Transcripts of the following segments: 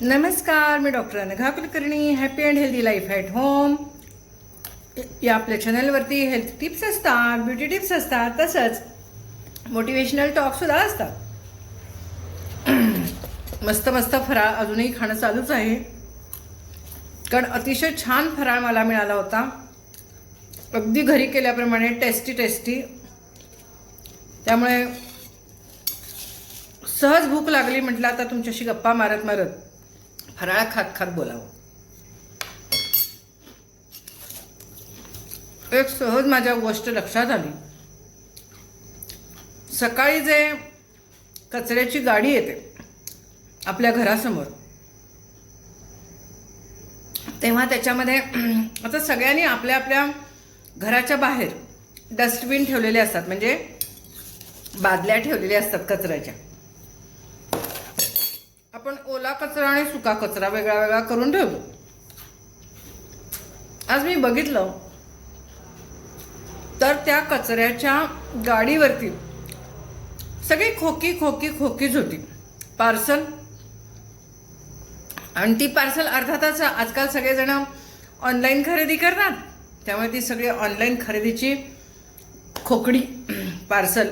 नमस्कार मी doctor Anagha Kulkarni happy and healthy life at home या आपल्या चॅनलवरती हेल्थ टिप्स असतात ब्युटी टिप्स असतात तसंच मोटिवेशनल टॉकसुद्धा असतात. मस्त मस्त फराळ अजूनही खाणं चालूच आहे. कारण अतिशय छान फराळ मला मिळाला होता. अगदी घरी केल्याप्रमाणे टेस्टी टेस्टी त्यामुळे सहज भूक लागली म्हटलं आता तुमच्याशी गप्पा मारत मारत. फराळ खात खात बोलावं. एक सहज माझ्या गोष्ट लक्षात आली. सकाळी जे कचऱ्याची गाडी येते आपल्या घरासमोर तेव्हा त्याच्यामध्ये आता सगळ्यांनी आपल्या आपल्या घराच्या बाहेर डस्टबिन ठेवलेले असतात म्हणजे बादल्या ठेवलेल्या असतात कचऱ्याच्या. आपण ओला कचरा आणि सुका कचरा वेगळा वेगळा करून ठेवतो. आज मी बघितलं. तर त्या कचऱ्याच्या गाडीवरती सगळी खोकी खोकी खोकीच होती. पार्सल. आणि ती पार्सल अर्थातच आजकाल सगळेजण ऑनलाईन खरेदी करतात. त्यामुळे ती सगळी ऑनलाईन खरेदीची खोकडी पार्सल.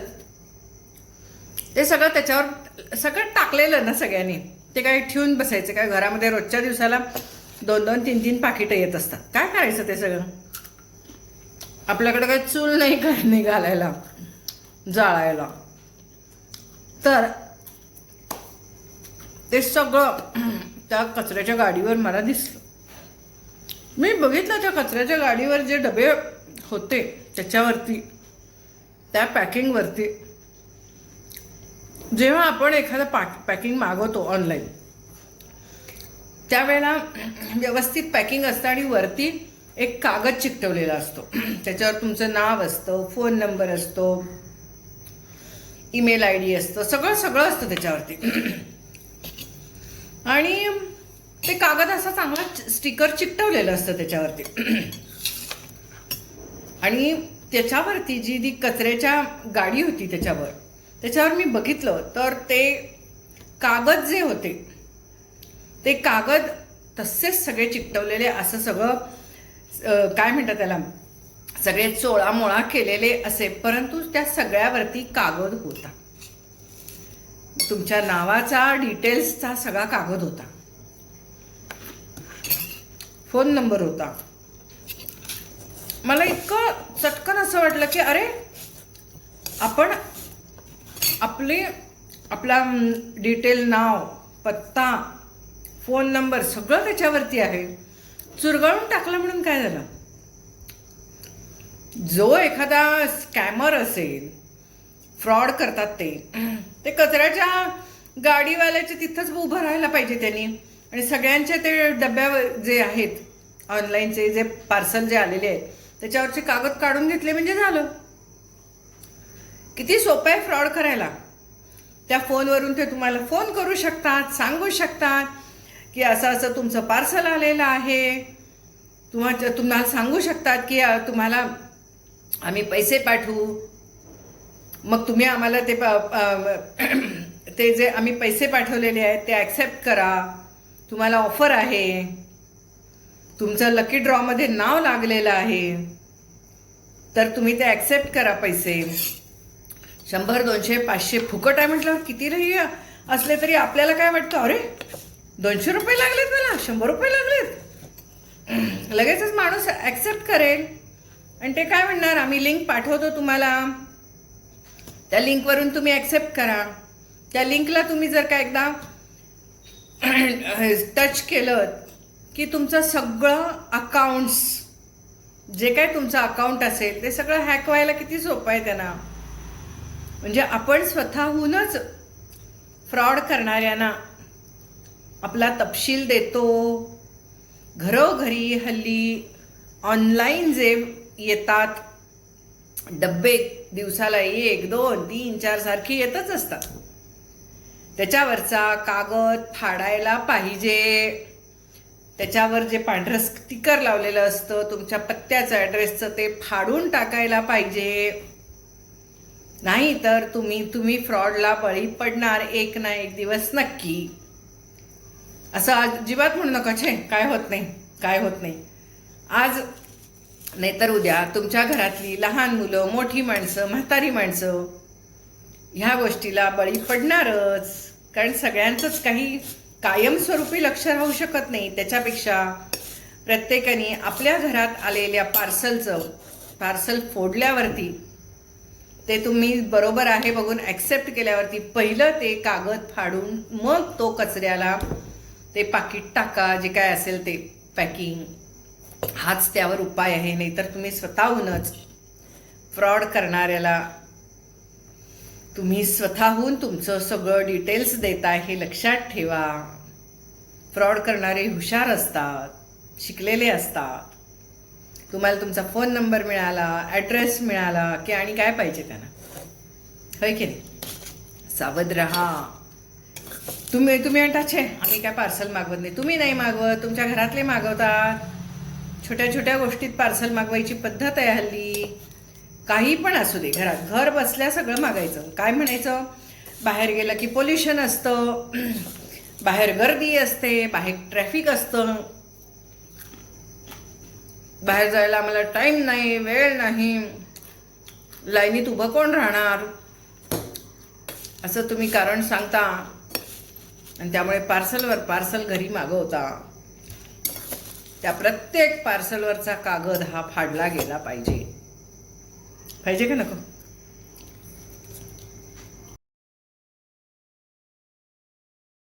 ते सगळं त्याच्यावर सगळं टाकलेलं ना सगळ्यांनी. ते काय ठेवून बसायचं काय घरामध्ये रोजच्या दिवसाला दोन दोन तीन तीन पाकिटं येत असतात. काय करायचं ते सगळं? आपल्याकडे काही चूल नाही काय नाही घालायला जाळायला. तर ते सगळं त्या कचऱ्याच्या गाडीवर मला दिसलं. मी बघितलं त्या कचऱ्याच्या गाडीवर जे डबे होते त्याच्यावरती त्या पॅकिंगवरती. जेव्हा आपण एखादं पॅक पॅकिंग मागवतो ऑनलाईन त्यावेळेला व्यवस्थित पॅकिंग असतं आणि वरती एक कागद चिकटवलेला असतो. त्याच्यावर तुमचं नाव असतं फोन नंबर असतो ईमेल आय डी असतं सगळं सगळं असतं त्याच्यावरती. आणि ते कागद असा चांगला स्टिकर चिकटवलेलं असतं त्याच्यावरती. आणि त्याच्यावरती जी ती कचऱ्याच्या गाडी होती त्याच्यावर त्याच्यावर मी बघितलं तर ते कागद जे होते ते कागद तसेच सगळे चिकटवलेले असं सगळं काय म्हणतात त्याला सगळे चोळामोळा केलेले असे परंतु त्या सगळ्यावरती कागद होता. तुमच्या नावाचा डिटेल्सचा सगळा कागद होता. फोन नंबर होता. मला इतकं चटकन असं वाटलं की अरे आपण आपले आपला डिटेल नाव पत्ता फोन नंबर सगळं त्याच्यावरती आहे. चुरगळून टाकलं म्हणून काय झालं? जो एखादा स्कॅमर असेल फ्रॉड करतात ते ते कचऱ्याच्या गाडीवाल्याचे तिथंच उभं राहायला पाहिजे त्यांनी. आणि सगळ्यांच्या ते डब्या जे आहेत ऑनलाईनचे जे पार्सल जे आलेले आहेत त्याच्यावरचे कागद काढून घेतले म्हणजे झालं. किती सोपं आहे फ्रॉड करायला. त्या फोनवरून ते तुम्हाला फोन करू शकतात सांगू शकतात की असं असं तुमचं पार्सल आलेलं आहे. तुम्हा तुम्हाला सांगू शकतात की तुम्हाला आम्ही पैसे पाठवू. मग तुम्ही आम्हाला ते प- ते जे आम्ही पैसे पाठवलेले आहेत ते ॲक्सेप्ट करा. तुम्हाला ऑफर आहे. तुमचं लकी ड्रॉमध्ये नाव लागलेलं आहे. तर तुम्ही ते ॲक्सेप्ट करा पैसे. शंभर दोनशे पाचशे फुकट आहे म्हटलं किती रे असले तरी आपल्याला काय वाटतं? अरे दोनशे रुपये लागलेत मला शंभर रुपये लागलेत. लगेचच माणूस ॲक्सेप्ट करेल. आणि ते काय म्हणणार? आम्ही लिंक पाठवतो तुम्हाला. त्या लिंकवरून तुम्ही ॲक्सेप्ट करा. त्या लिंकला तुम्ही जर का एकदा टच केलं की तुमचं सगळं अकाउंट्स जे काय तुमचं अकाउंट असेल ते सगळं हॅक व्हायला किती सोपं आहे त्यांना. म्हणजे आपण स्वतःहूनच फ्रॉड करणाऱ्यांना आपला तपशील देतो. घरोघरी हल्ली ऑनलाईन जे येतात डब्बे दिवसाला एक दोन तीन चार सारखे येतच असतात. त्याच्यावरचा कागद फाडायला पाहिजे. त्याच्यावर जे पांढरं स्टिकर लावलेलं असतं तुमच्या पत्त्याचं ॲड्रेसचं ते फाडून टाकायला पाहिजे. नाही तर तुम्ही तुम्ही फ्रॉडला बळी पडणार एक ना एक दिवस नक्की. असं अजिबात म्हणू नका छे काय होत नाही काय होत नाही. आज नाहीतर उद्या तुमच्या घरातली लहान मुलं मोठी माणसं म्हातारी माणसं ह्या गोष्टीला बळी पडणारच. कारण सगळ्यांचंच काही कायमस्वरूपी लक्ष राहू शकत नाही. त्याच्यापेक्षा प्रत्येकाने आपल्या घरात आलेल्या पार्सलचं पार्सल फोडल्यावरती ते तुम्ही बरोबर आहे बघून ॲक्सेप्ट केल्यावरती पहिलं ते कागद फाडून मग तो कचऱ्याला ते पाकिट टाका जे काय असेल ते पॅकिंग हाच त्यावर उपाय आहे नाहीतर तुम्ही स्वतःहूनच फ्रॉड करणाऱ्याला तुम्ही स्वतःहून तुमचं सगळं डिटेल्स देताय हे लक्षात ठेवा. फ्रॉड करणारे हुशार असतात शिकलेले असतात. तुम्हाला तुमचा फोन नंबर मिळाला ॲड्रेस मिळाला की आणि काय पाहिजे त्यांना? होय की नाही? सावध राहा. तुम्ही तुम्ही म्हणता छे आम्ही काय पार्सल मागवत नाही. तुम्ही नाही मागवत. तुमच्या घरातले मागवतात. छोट्या छोट्या गोष्टीत पार्सल मागवायची पद्धत आहे हल्ली. काही पण असू दे. घरात घर बसल्या सगळं मागायचं. काय म्हणायचं? बाहेर गेलं की पोल्युशन असतं. बाहेर गर्दी असते. बाहेर ट्रॅफिक असतं. बाहेर जायला आम्हाला टाईम नाही वेळ नाही. लाईनीत उभं कोण राहणार? असं तुम्ही कारण सांगता. आणि त्यामुळे पार्सलवर पार्सल घरी मागवता. त्या प्रत्येक पार्सलवरचा कागद हा फाडला गेला पाहिजे. पाहिजे का नको?